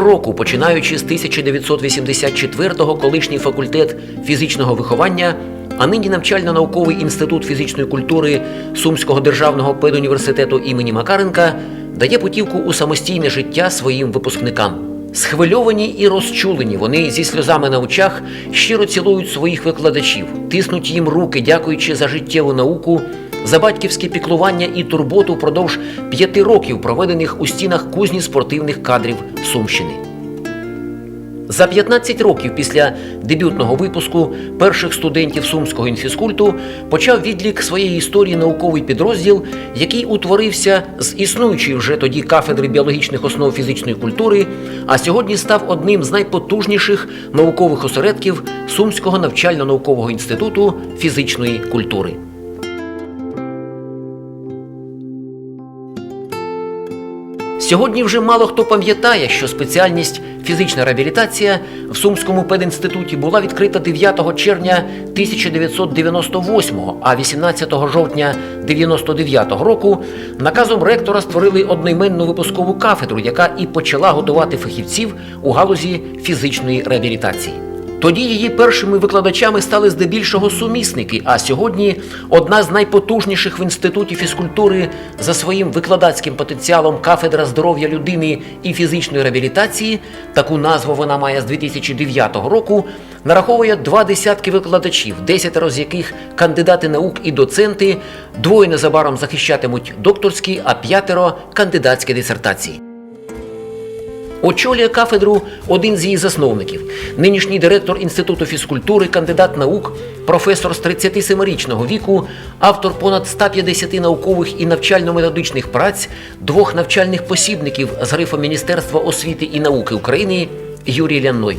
Щороку, починаючи з 1984-го, колишній факультет фізичного виховання, а нині навчально-науковий інститут фізичної культури Сумського державного педуніверситету імені Макаренка дає путівку у самостійне життя своїм випускникам. Схвильовані і розчулені, вони зі сльозами на очах щиро цілують своїх викладачів, тиснуть їм руки, дякуючи за життєву науку, за батьківське піклування і турботу впродовж п'яти років, проведених у стінах кузні спортивних кадрів Сумщини. За 15 років після дебютного випуску перших студентів сумського інфізкульту почав відлік своєї історії науковий підрозділ, який утворився з існуючої вже тоді кафедри біологічних основ фізичної культури, а сьогодні став одним з найпотужніших наукових осередків Сумського навчально-наукового інституту фізичної культури. Сьогодні вже мало хто пам'ятає, що спеціальність фізична реабілітація в Сумському пединституті була відкрита 9 червня 1998, а 18 жовтня 1999 року наказом ректора створили одноіменну випускову кафедру, яка і почала готувати фахівців у галузі фізичної реабілітації. Тоді її першими викладачами стали здебільшого сумісники, а сьогодні одна з найпотужніших в інституті фізкультури за своїм викладацьким потенціалом кафедра здоров'я людини і фізичної реабілітації, таку назву вона має з 2009 року, нараховує два десятки викладачів, десятеро з яких кандидати наук і доценти, двоє незабаром захищатимуть докторські, а п'ятеро кандидатські дисертації. Очолює кафедру один з її засновників, нинішній директор Інституту фізкультури, кандидат наук, професор з 37-річного віку, автор понад 150 наукових і навчально-методичних праць, двох навчальних посібників з грифом Міністерства освіти і науки України Юрій Лянной.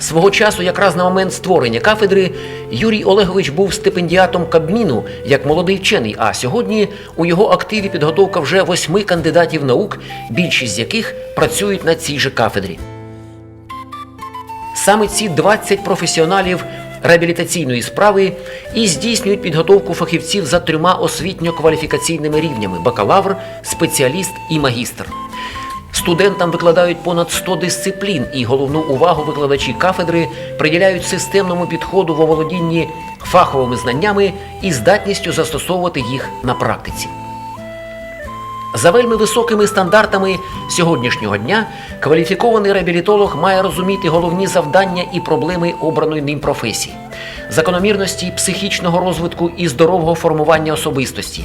Свого часу, якраз на момент створення кафедри, Юрій Олегович був стипендіатом Кабміну як молодий вчений. А сьогодні у його активі підготовка вже восьми кандидатів наук, більшість з яких працюють на цій же кафедрі. Саме ці 20 професіоналів реабілітаційної справи і здійснюють підготовку фахівців за трьома освітньо-кваліфікаційними рівнями: бакалавр, спеціаліст і магістр. Студентам викладають понад 100 дисциплін, і головну увагу викладачі кафедри приділяють системному підходу в оволодінні фаховими знаннями і здатністю застосовувати їх на практиці. За вельми високими стандартами сьогоднішнього дня кваліфікований реабілітолог має розуміти головні завдання і проблеми обраної ним професії, закономірності психічного розвитку і здорового формування особистості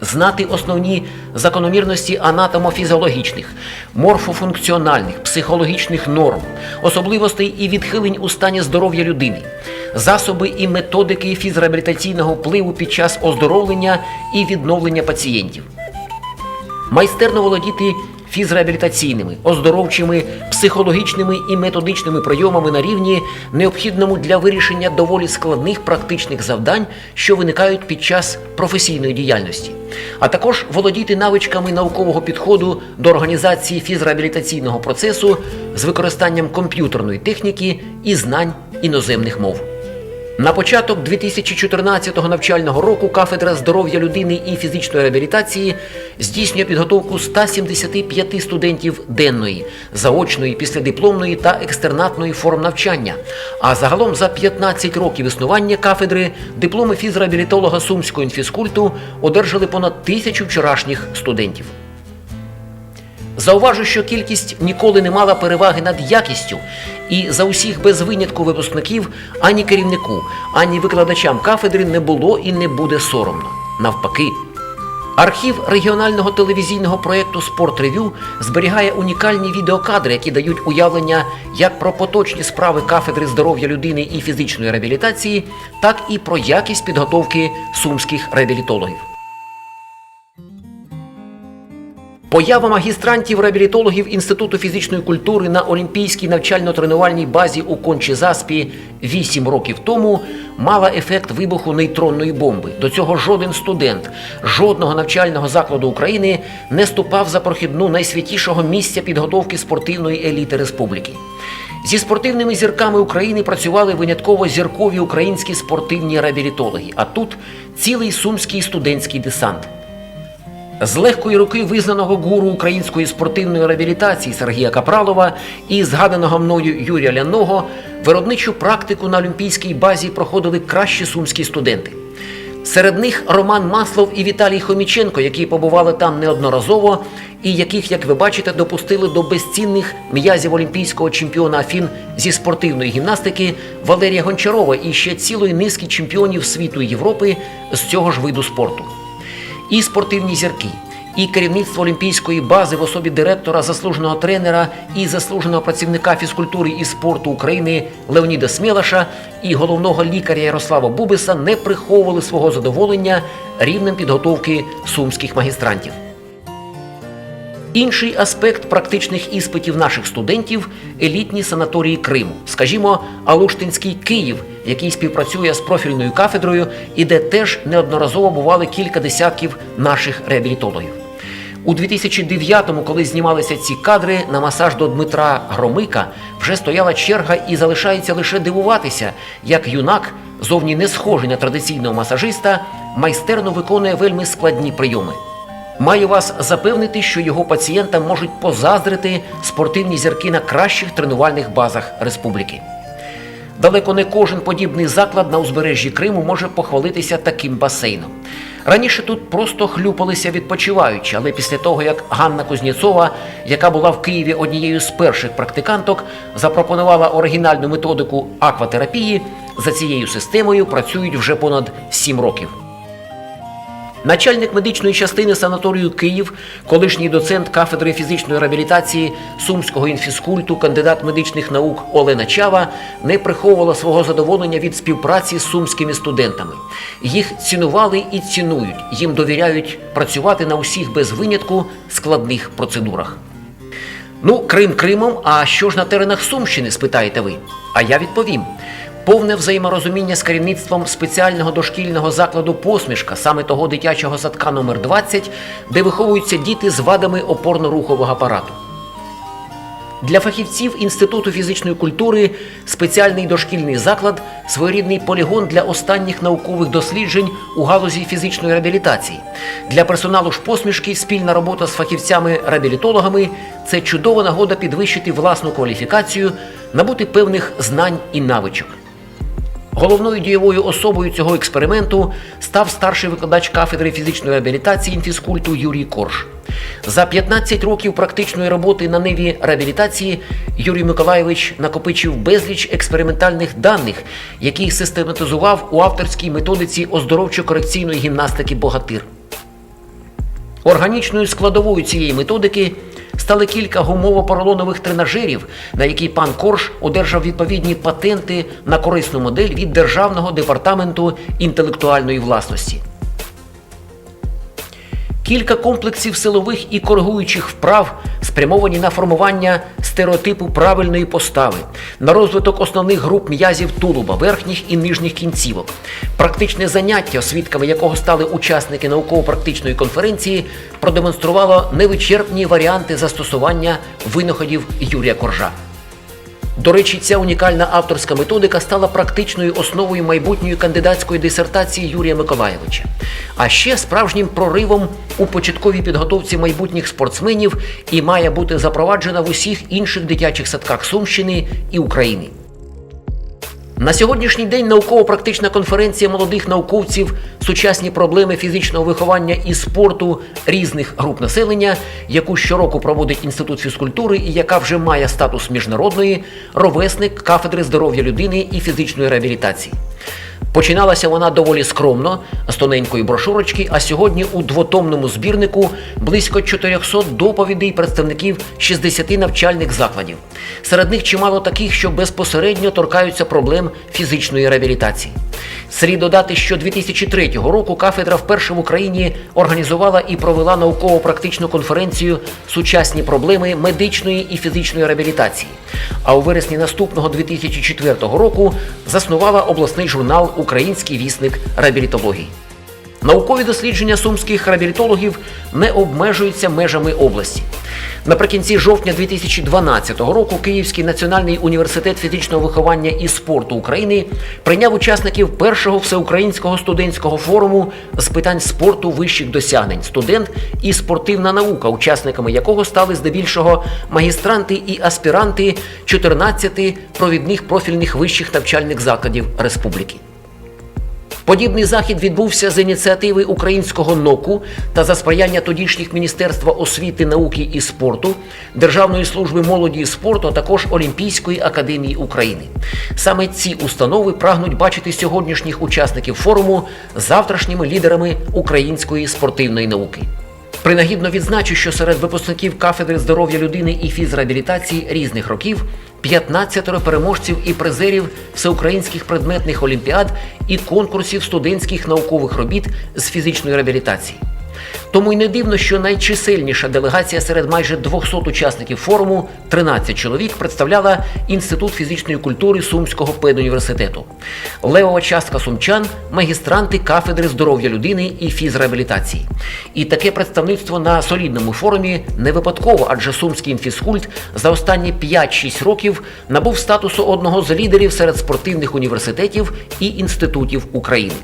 знати основні закономірності анатомофізіологічних, морфофункціональних, психологічних норм, особливостей і відхилень у стані здоров'я людини, засоби і методики фізреабілітаційного впливу під час оздоровлення і відновлення пацієнтів. Майстерно володіти фізреабілітаційними, оздоровчими, психологічними і методичними прийомами на рівні, необхідному для вирішення доволі складних практичних завдань, що виникають під час професійної діяльності, а також володіти навичками наукового підходу до організації фізреабілітаційного процесу з використанням комп'ютерної техніки і знань іноземних мов. На початок 2014 навчального року кафедра здоров'я людини і фізичної реабілітації здійснює підготовку 175 студентів денної, заочної, післядипломної та екстернатної форм навчання. А загалом за 15 років існування кафедри дипломи фізреабілітолога Сумського інфізкульту одержали понад тисячу вчорашніх студентів. Зауважу, що кількість ніколи не мала переваги над якістю, і за усіх без винятку випускників ані керівнику, ані викладачам кафедри не було і не буде соромно. Навпаки. Архів регіонального телевізійного проєкту «Спорт-ревю» зберігає унікальні відеокадри, які дають уявлення як про поточні справи кафедри здоров'я людини і фізичної реабілітації, так і про якість підготовки сумських реабілітологів. Поява магістрантів-реабілітологів Інституту фізичної культури на Олімпійській навчально-тренувальній базі у Кончі-Заспі 8 років тому мала ефект вибуху нейтронної бомби. До цього жоден студент жодного навчального закладу України не ступав за прохідну найсвятішого місця підготовки спортивної еліти республіки. Зі спортивними зірками України працювали винятково зіркові українські спортивні реабілітологи, а тут цілий сумський студентський десант. З легкої руки визнаного гуру української спортивної реабілітації Сергія Капралова і згаданого мною Юрія Ляного виробничу практику на олімпійській базі проходили кращі сумські студенти. Серед них Роман Маслов і Віталій Хоміченко, які побували там неодноразово, і яких, як ви бачите, допустили до безцінних м'язів олімпійського чемпіона Афін зі спортивної гімнастики Валерія Гончарова і ще цілої низки чемпіонів світу і Європи з цього ж виду спорту. І спортивні зірки, і керівництво олімпійської бази в особі директора, заслуженого тренера і заслуженого працівника фізкультури і спорту України Леоніда Смілаша і головного лікаря Ярослава Бубиса не приховували свого задоволення рівнем підготовки сумських магістрантів. Інший аспект практичних іспитів наших студентів елітні санаторії Криму, скажімо, Алуштинський Київ, який співпрацює з профільною кафедрою і де теж неодноразово бували кілька десятків наших реабілітологів. У 2009-му, коли знімалися ці кадри, на масаж до Дмитра Громика вже стояла черга і залишається лише дивуватися, як юнак, зовні не схожий на традиційного масажиста, майстерно виконує вельми складні прийоми. Маю вас запевнити, що його пацієнтам можуть позаздрити спортивні зірки на кращих тренувальних базах республіки. Далеко не кожен подібний заклад на узбережжі Криму може похвалитися таким басейном. Раніше тут просто хлюпалися відпочиваючи, але після того, як Ганна Кузнєцова, яка була в Києві однією з перших практиканток, запропонувала оригінальну методику акватерапії, за цією системою працюють вже понад 7 років. Начальник медичної частини санаторію Київ, колишній доцент кафедри фізичної реабілітації Сумського інфіскульту, кандидат медичних наук Олена Чава не приховувала свого задоволення від співпраці з сумськими студентами. Їх цінували і цінують, їм довіряють працювати на усіх без винятку складних процедурах. Ну, Крим Кримом, а що ж на теренах Сумщини, спитаєте ви? А я відповім. Повне взаєморозуміння з керівництвом спеціального дошкільного закладу посмішка, саме того дитячого садка номер 20 де виховуються діти з вадами опорно-рухового апарату. Для фахівців Інституту фізичної культури спеціальний дошкільний заклад своєрідний полігон для останніх наукових досліджень у галузі фізичної реабілітації. Для персоналу ж посмішки спільна робота з фахівцями-реабілітологами це чудова нагода підвищити власну кваліфікацію, набути певних знань і навичок. Головною дієвою особою цього експерименту став старший викладач кафедри фізичної реабілітації інфіскульту Юрій Корж. За 15 років практичної роботи на ниві реабілітації Юрій Миколайович накопичив безліч експериментальних даних, які систематизував у авторській методиці оздоровчо-корекційної гімнастики Богатир. Органічною складовою цієї методики стали кілька гумово-поролонових тренажерів, на які пан Корж одержав відповідні патенти на корисну модель від Державного департаменту інтелектуальної власності. Кілька комплексів силових і коригуючих вправ спрямовані на формування стереотипу правильної постави, на розвиток основних груп м'язів тулуба, верхніх і нижніх кінцівок. Практичне заняття, свідками якого стали учасники науково-практичної конференції, продемонструвало невичерпні варіанти застосування винаходів Юрія Коржа. До речі, ця унікальна авторська методика стала практичною основою майбутньої кандидатської дисертації Юрія Миколаєвича, а ще справжнім проривом у початковій підготовці майбутніх спортсменів і має бути запроваджена в усіх інших дитячих садках Сумщини і України. На сьогоднішній день науково-практична конференція молодих науковців сучасні проблеми фізичного виховання і спорту різних груп населення, яку щороку проводить Інститут фізкультури і яка вже має статус міжнародної, ровесник кафедри здоров'я людини і фізичної реабілітації. Починалася вона доволі скромно, з тоненької брошурочки, а сьогодні у двотомному збірнику близько 400 доповідей представників 60 навчальних закладів. Серед них чимало таких, що безпосередньо торкаються проблем фізичної реабілітації. Слід додати, що 2003 року кафедра вперше в Україні організувала і провела науково-практичну конференцію Сучасні проблеми медичної і фізичної реабілітації. А у вересні наступного 2004 року заснувала обласний журнал Український вісник реабілітології. Наукові дослідження сумських реабілітологів не обмежуються межами області. Наприкінці жовтня 2012 року Київський національний університет фізичного виховання і спорту України прийняв учасників першого всеукраїнського студентського форуму з питань спорту вищих досягнень студент і спортивна наука, учасниками якого стали здебільшого магістранти і аспіранти 14 провідних профільних вищих навчальних закладів республіки. Подібний захід відбувся з ініціативи українського НОКу та за сприяння тодішніх Міністерства освіти, науки і спорту, Державної служби молоді і спорту, а також Олімпійської академії України. Саме ці установи прагнуть бачити сьогоднішніх учасників форуму завтрашніми лідерами української спортивної науки. Принагідно відзначу, що серед випускників кафедри здоров'я людини і фізреабілітації різних років 15 переможців і призерів всеукраїнських предметних олімпіад і конкурсів студентських наукових робіт з фізичної реабілітації. Тому й не дивно, що найчисельніша делегація серед майже 200 учасників форуму 13 чоловік представляла Інститут фізичної культури Сумського педуніверситету. Левова частка сумчан магістранти кафедри здоров'я людини і фізреабілітації. І таке представництво на солідному форумі не випадково, адже сумський інфізкульт за останні 5-6 років набув статусу одного з лідерів серед спортивних університетів і інститутів України.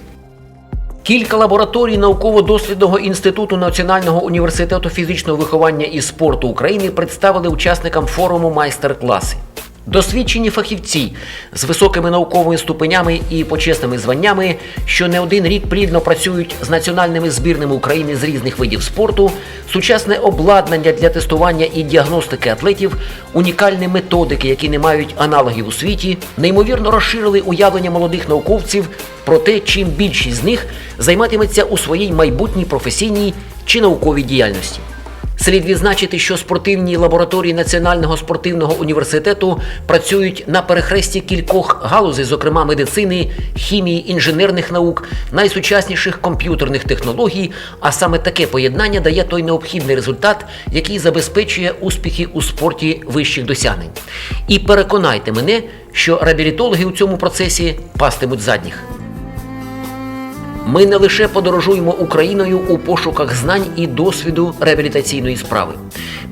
Кілька лабораторій науково-дослідного інституту Національного університету фізичного виховання і спорту України представили учасникам форуму майстер-класи. Досвідчені фахівці з високими науковими ступенями і почесними званнями, що не один рік плідно працюють з національними збірними України з різних видів спорту, сучасне обладнання для тестування і діагностики атлетів, унікальні методики, які не мають аналогів у світі, неймовірно розширили уявлення молодих науковців про те, чим більшість з них займатиметься у своїй майбутній професійній чи науковій діяльності. Слід відзначити, що спортивні лабораторії Національного спортивного університету працюють на перехресті кількох галузей, зокрема медицини, хімії, інженерних наук, найсучасніших комп'ютерних технологій. А саме таке поєднання дає той необхідний результат, який забезпечує успіхи у спорті вищих досягнень. І переконайте мене, що реабілітологи у цьому процесі пастимуть задніх. Ми не лише подорожуємо Україною у пошуках знань і досвіду реабілітаційної справи.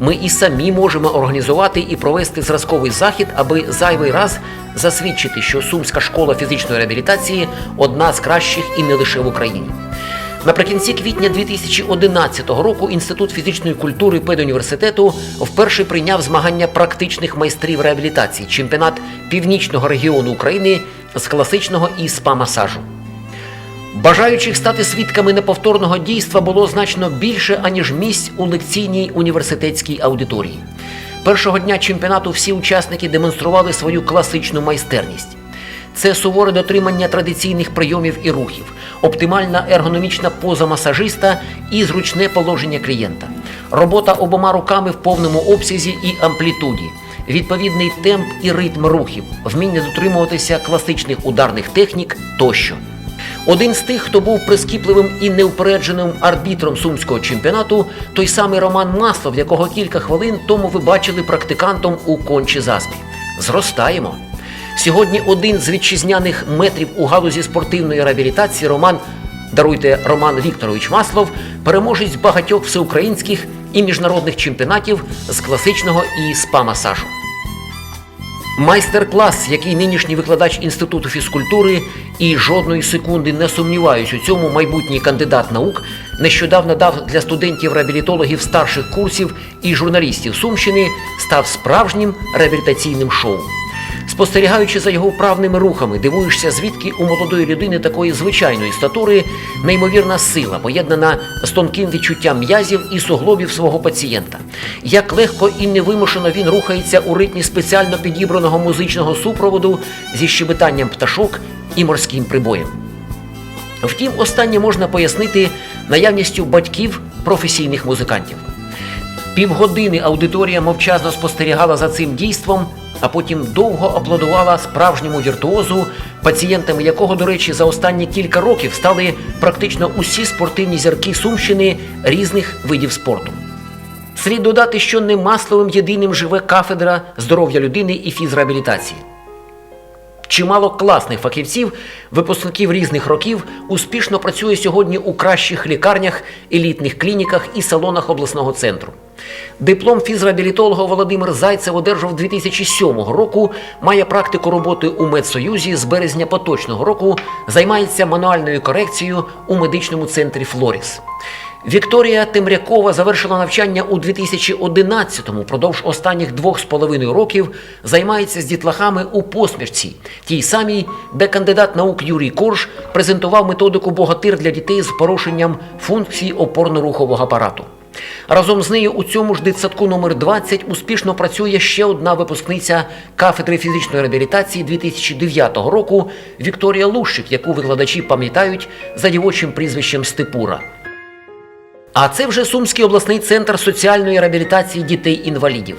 Ми і самі можемо організувати і провести зразковий захід, аби зайвий раз засвідчити, що Сумська школа фізичної реабілітації одна з кращих і не лише в Україні. Наприкінці квітня 2011 року Інститут фізичної культури педуніверситету вперше прийняв змагання практичних майстрів реабілітації, чемпіонат північного регіону України з класичного і спа-масажу. Бажаючих стати свідками неповторного дійства було значно більше, аніж місць у лекційній університетській аудиторії. Першого дня чемпіонату всі учасники демонстрували свою класичну майстерність. Це суворе дотримання традиційних прийомів і рухів, оптимальна ергономічна поза масажиста і зручне положення клієнта, робота обома руками в повному обсязі і амплітуді, відповідний темп і ритм рухів, вміння дотримуватися класичних ударних технік тощо. Один з тих, хто був прискіпливим і неупередженим арбітром сумського чемпіонату, той самий Роман Маслов, якого кілька хвилин тому ви бачили практикантом у кончі заспі. Зростаємо. Сьогодні один з вітчизняних метрів у галузі спортивної реабілітації Роман, даруйте Роман Вікторович Маслов, переможець багатьох всеукраїнських і міжнародних чемпіонатів з класичного і спа-масажу. Майстер-клас, який нинішній викладач Інституту фізкультури і жодної секунди не сумніваюсь у цьому майбутній кандидат наук, нещодавно дав для студентів-реабілітологів старших курсів і журналістів Сумщини, став справжнім реабілітаційним шоу. Спостерігаючи за його вправними рухами, дивуєшся, звідки у молодої людини такої звичайної статури неймовірна сила, поєднана з тонким відчуттям м'язів і суглобів свого пацієнта. Як легко і невимушено він рухається у ритмі спеціально підібраного музичного супроводу зі щебетанням пташок і морським прибоєм. Втім, останнє можна пояснити наявністю батьків професійних музикантів. Півгодини аудиторія мовчазно спостерігала за цим дійством, а потім довго аплодувала справжньому віртуозу, пацієнтами якого, до речі, за останні кілька років стали практично усі спортивні зірки Сумщини різних видів спорту. Слід додати, що не масловим єдиним живе кафедра здоров'я людини і фізреабілітації. Чимало класних фахівців, випускників різних років, успішно працює сьогодні у кращих лікарнях, елітних клініках і салонах обласного центру. Диплом фізреабілітолога Володимир Зайцев одержав 2007 року, має практику роботи у медсоюзі з березня поточного року, займається мануальною корекцією у медичному центрі Флоріс. Вікторія Темрякова завершила навчання у 2011-му. Продовж останніх двох з половиною років займається з дітлахами у посмішці, тій самій, де кандидат наук Юрій Корж презентував методику богатир для дітей з порушенням функцій опорно-рухового апарату. Разом з нею у цьому ж дитсадку номер 20 успішно працює ще одна випускниця кафедри фізичної реабілітації 2009 року Вікторія Лущик, яку викладачі пам'ятають за дівочим прізвищем Степура. А це вже Сумський обласний центр соціальної реабілітації дітей-інвалідів.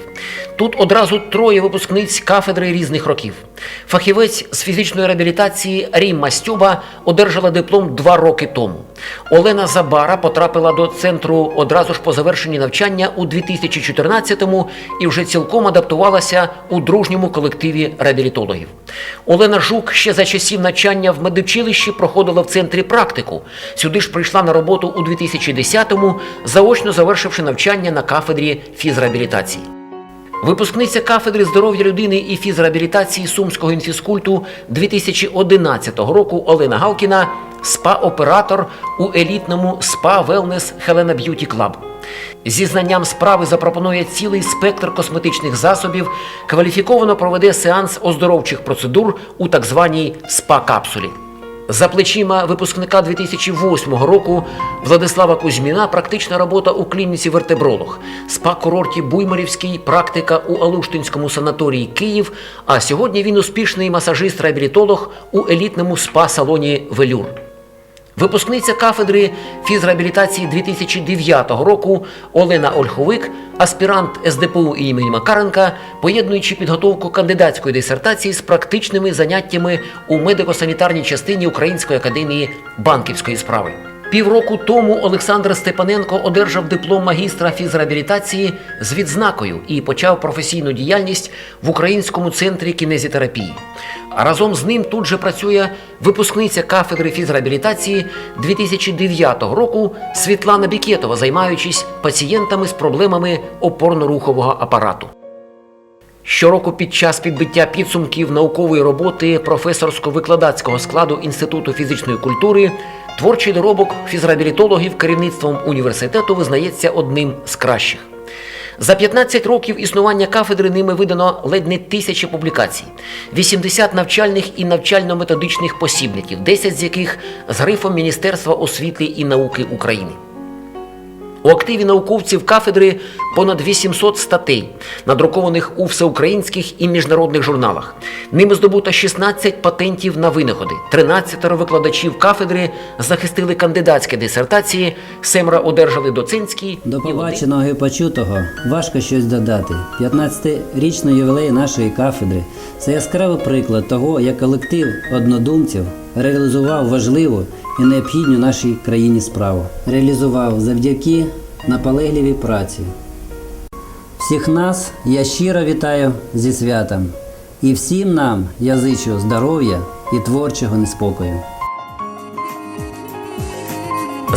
Тут одразу троє випускниць кафедри різних років. Фахівець з фізичної реабілітації Рімма Стюба одержала диплом два роки тому. Олена Забара потрапила до центру одразу ж по завершенні навчання у 2014-му і вже цілком адаптувалася у дружньому колективі реабілітологів. Олена Жук ще за часів навчання в медучилищі проходила в центрі практику. Сюди ж прийшла на роботу у 2010-му, заочно завершивши навчання на кафедрі фізреабілітації. Випускниця кафедри здоров'я людини і фізреабілітації Сумського інфіскульту 2011 року Олена Галкіна спа-оператор у елітному спа Велнес Хелена Б'юті Клаб. Зі знанням справи запропонує цілий спектр косметичних засобів, кваліфіковано проведе сеанс оздоровчих процедур у так званій спа-капсулі. За плечима випускника 2008 року Владислава Кузьміна практична робота у клініці вертебролог, спа-курорті Буймарівський, практика у Алуштинському санаторії Київ. А сьогодні він успішний масажист-реабілітолог у елітному спа-салоні Велюр. Випускниця кафедри фізреабілітації 2009 року Олена Ольховик, аспірант СДПУ імені Макаренка, поєднуючи підготовку кандидатської дисертації з практичними заняттями у медико-санітарній частині Української академії банківської справи. Півроку тому Олександр Степаненко одержав диплом магістра фізреабілітації з відзнакою і почав професійну діяльність в Українському центрі кінезітерапії. Разом з ним тут же працює випускниця кафедри фізреабілітації 2009 року Світлана Бікетова, займаючись пацієнтами з проблемами опорно-рухового апарату. Щороку під час підбиття підсумків наукової роботи професорсько-викладацького складу Інституту фізичної культури творчий доробок фізреабілітологів керівництвом університету визнається одним з кращих. За 15 років існування кафедри ними видано ледь не тисячі публікацій, 80 навчальних і навчально-методичних посібників, 10 з яких з грифом Міністерства освіти і науки України. У активі науковців кафедри понад 800 статей, надрукованих у всеукраїнських і міжнародних журналах. Ними здобуто 16 патентів на винаходи. 13 викладачів кафедри захистили кандидатські дисертації, семеро одержали доцентські. До побаченого і почутого важко щось додати. 15-річний ювілей нашої кафедри це яскравий приклад того, як колектив однодумців реалізував важливу і необхідну нашій країні справу. Реалізував завдяки наполегливій праці. Всіх нас я щиро вітаю зі святом. І всім нам я зичу здоров'я і творчого неспокою.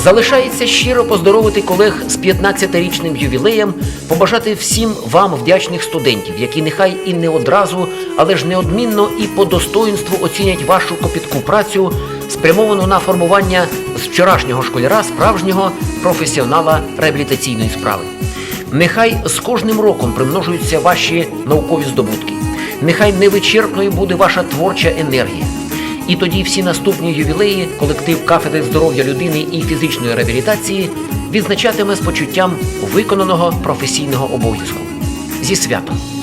Залишається щиро поздоровити колег з 15-річним ювілеєм, побажати всім вам вдячних студентів, які нехай і не одразу, але ж неодмінно і по достоїнству оцінять вашу копітку працю, спрямовану на формування з вчорашнього школяра справжнього професіонала реабілітаційної справи. Нехай з кожним роком примножуються ваші наукові здобутки. Нехай невичерпною буде ваша творча енергія. І тоді всі наступні ювілеї колектив кафедри здоров'я людини і фізичної реабілітації відзначатиме з почуттям виконаного професійного обов'язку. Зі святом!